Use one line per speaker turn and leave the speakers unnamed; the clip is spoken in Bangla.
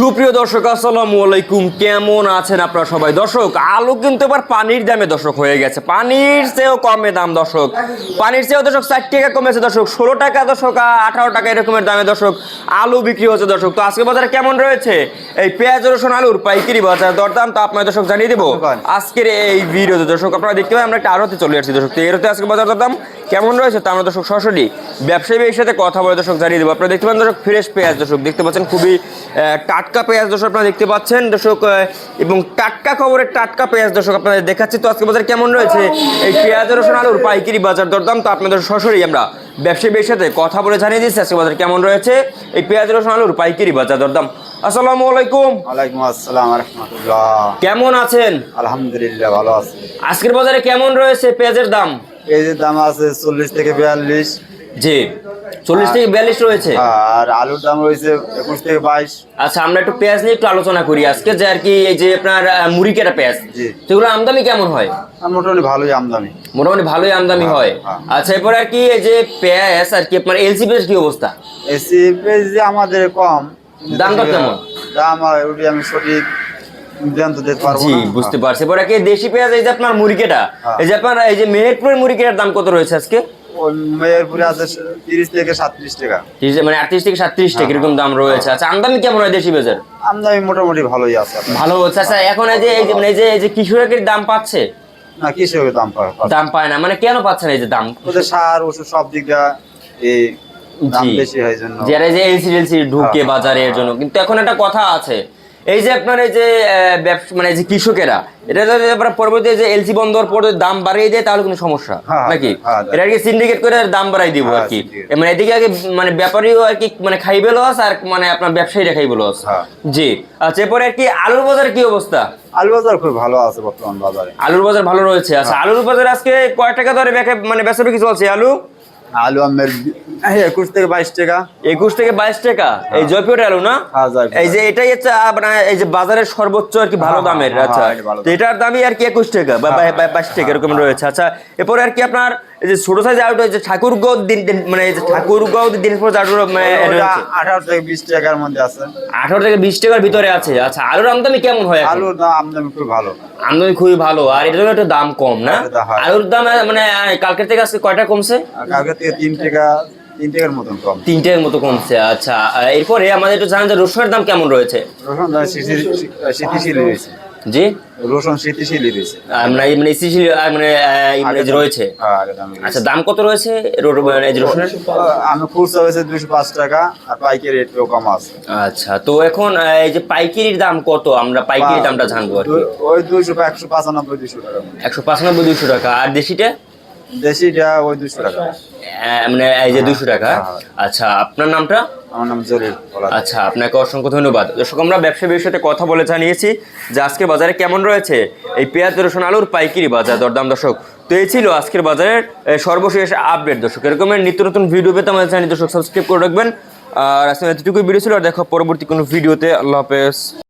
সুপ্রিয় দর্শক আসসালামু আলাইকুম। কেমন আছেন আপনারা সবাই? দর্শক আলু কিন্তু এবার পানির দামে দর্শক হয়ে গেছে। পানির চেয়েও কমে দাম দর্শক। পানির চেয়েও দর্শক ষাট টাকা কমেছে দর্শক। ষোলো টাকা দর্শক আঠারো টাকা এরকমের দামে দর্শক আলু বিক্রি হচ্ছে দর্শক। তো আজকে বাজারে কেমন রয়েছে? এই পেঁয়াজ রসুন আলুর পাইকারি বাজার দরদাম তো আপনার দর্শক জানিয়ে দেবো। আজকের এই ভিডিওতে দর্শক আপনারা দেখতে পাবেন আমরা একটা আরতে চলে আসছি দর্শক। তো এরতে আজকে বাজার দরদাম কেমন রয়েছে তা আমরা দর্শক সরাসরি ব্যবসায়ী ব্যবসায়ীর সাথে কথা বলে দর্শক জানিয়ে দেবো। আপনারা দেখতে পাচ্ছেন দর্শক ফ্রেশ পেঁয়াজ দর্শক দেখতে পাচ্ছেন খুবই টাটকা পেঁয়াজ দর্শক আপনারা দেখতে পাচ্ছেন। দর্শক এবং টাটকা খবরের টাটকা পেঁয়াজ দর্শক আপনাদের দেখাচ্ছি। তো আজকে বাজার কেমন রয়েছে? এই পেঁয়াজ রসুন আলুর পাইকারি বাজার দরদাম তো আপনাদের সরাসরি আমরা ব্যবসায়ীর সাথে কথা বলে জানিয়ে দিচ্ছি। আজকে বাজার কেমন রয়েছে? এই পেঁয়াজ রসুন আলুর পাইকারি বাজার দরদাম। আসসালামু আলাইকুম।
ওয়ালাইকুম আসসালাম রহমতুল্লাহ।
কেমন আছেন?
আলহামদুলিল্লাহ ভালো আছি।
আজকের বাজারে কেমন রয়েছে পেঁয়াজের দাম?
এই যে দাম আছে চল্লিশ থেকে বিয়াল্লিশ।
জি। চল্লিশ থেকে বিয়াল্লিশ রয়েছে?
আর আলুর দাম রয়েছে একুশ থেকে বাইশ।
আচ্ছা আমরা একটু পেঁয়াজ নিয়ে একটু আলোচনা করি আজকে যে আর কি এই যে আপনার মুড়ি কেটা পেঁয়াজ। সেগুলো আমদানি কেমন হয়?
মোটামুটি ভালোই আমদানি।
মোটামুটি ভালোই আমদানি হয়
হ্যাঁ।
আচ্ছা এরপরে আর কি এই যে পেঁয়াজ আর কি আপনার এলসিপি এর কি অবস্থা?
এসি যে আমাদের কম।
দাম কেমন?
দাম আর ওটি আমি সঠিক
জি বুঝতে পারছি। এরপরে কি দেশি পেঁয়াজ এই যে আপনার মুড়িকেটা
হ্যাঁ।
এই যে আপনার এই যে মেহেরপুরের মুড়িকেটার দাম কত রয়েছে আজকে?
ওই আছে তিরিশ থেকে সাতত্রিশ টাকা।
মানে আটত্রিশ থেকে সাতত্রিশ টাকা এরকম দাম রয়েছে। আচ্ছা আমদানি কেমন হয় দেশি পেঁয়াজের?
আমদানি মোটামুটি ভালোই আছে
ভালো হচ্ছে। আচ্ছা এখন এই যে এই যে এই যে এই দাম পাচ্ছে?
না কৃষকের দাম পায়
দাম পায় না। মানে কেন পাচ্ছে না এই যে দাম?
ওদের সার ওষুধ সব দিক দিয়ে এই দাম বেশি হয় জন্য।
যারা যে এলসি এলসি ঢুকে
হ্যাঁ,
বাজারে এর জন্য। কিন্তু এখন একটা কথা আছে। এই যে আপনার এই যে মানে যে কৃষকেরা এটা যদি আপনার পরবর্তী যে এলসি বন্ধ হওয়ার পরে দাম বাড়িয়ে দেয় তাহলে কোনো সমস্যা
হ্যাঁ,
নাকি?
হ্যাঁ,
এটা আর কি সিন্ডিকেট করে দাম বাড়াই দিব আর
হ্যাঁ,
কি। মানে এদিকে আগে মানে ব্যাপারীও আর কি মানে খাইবে লস আর মানে আপনার ব্যবসায়ীরা খাইবে লস। জি। আচ্ছা এরপরে আর কি আলুর বাজার কি অবস্থা?
আলুর বাজার খুব ভালো আছে বর্তমান বাজারে।
আলুর বাজার ভালো রয়েছে। আচ্ছা। আলুর বাজার আজকে কয় টাকা ধরে মানে বেচা বিক্রি চলছে? আলু?
আলু আমের একুশ থেকে বাইশ টাকা।
একুশ থেকে বাইশ টাকা? এই জয়পুরের আলু না?
হ্যাঁ,
এই যে এটাই হচ্ছে আপনার এই যে বাজারের সর্বোচ্চ আর কি ভালো
হ্যাঁ,
দামের
হ্যাঁ,
আচ্ছা।
হ্যাঁ, ভালো
এটার দামই আর কি একুশ টাকা বা- বাইশ টাকা এরকম রয়েছে। আচ্ছা এরপরে আর কি আপনার এই যে ছোট সাইজ এই যে ঠাকুরগাঁও দিন মানে এই যে ঠাকুরগাঁও দিনাজপুর আলু মানে এটা
আঠারো থেকে বিশ টাকার মধ্যে আছে।
আঠারো থেকে বিশ টাকার ভিতরে আছে। আচ্ছা আলুর আমদানি কেমন হয়
আলুর দাম আমদানি খুব ভালো।
আমদানি খুবই ভালো আর এটার জন্য একটু দাম কম না?
এটা।
আলুর দাম মানে কালকের থেকে আজকে কয়টা কমছে?
আর কালকে থেকে তিন টাকা তিন টাকার মতন কম।
তিনটের মতো কমছে আচ্ছা। এরপরে আমাদের একটু জানেন যে রসুনের দাম কেমন রয়েছে?
রসুন দাম রয়েছে।
জি?
রসুন রয়েছে
আহ, মানে এই- মানে মানে মানে রয়েছে?
হ্যাঁ, রয়েছে।
আচ্ছা দাম কত রয়েছে মানে রসুনের?
আমি খুচরা হয়েছে দুশো পাঁচ টাকা আর পাইকারি একটু কম আছে।
আচ্ছা তো এখন এই যে পাইকারির দাম কত? আমরা পাইকারি দামটা জানব আর কি।
ওই দুইশো একশো পঁচানব্বই দুশো টাকা।
একশো পাঁচানব্বই দুশো টাকা। আর দেশিটা?
দেশিটা ওই দুশো টাকা।
মানে এই যে দুশো টাকা।
হ্যাঁ।
আচ্ছা আপনার নামটা?
আমার নাম জলিল
আচ্ছা আপনাকে অসংখ্য ধন্যবাদ। দর্শক আমরা ব্যবসায়ীর সাথে কথা বলে জানিয়েছি যে আজকে বাজারে কেমন রয়েছে। এই পেঁয়াজ রসুন আলুর পাইকারি বাজার দরদাম দর্শক। তো এই ছিল আজকের বাজারের সর্বশেষ আপডেট দর্শক এরকমের নিত্য নতুন ভিডিও পেতে আমাদের চ্যানেল দর্শক সাবস্ক্রাইব করে রাখবেন। আর আজকে এতটুকুই ভিডিও ছিল আর দেখো পরবর্তী কোনো ভিডিওতে আল্লাহ হাফেজ।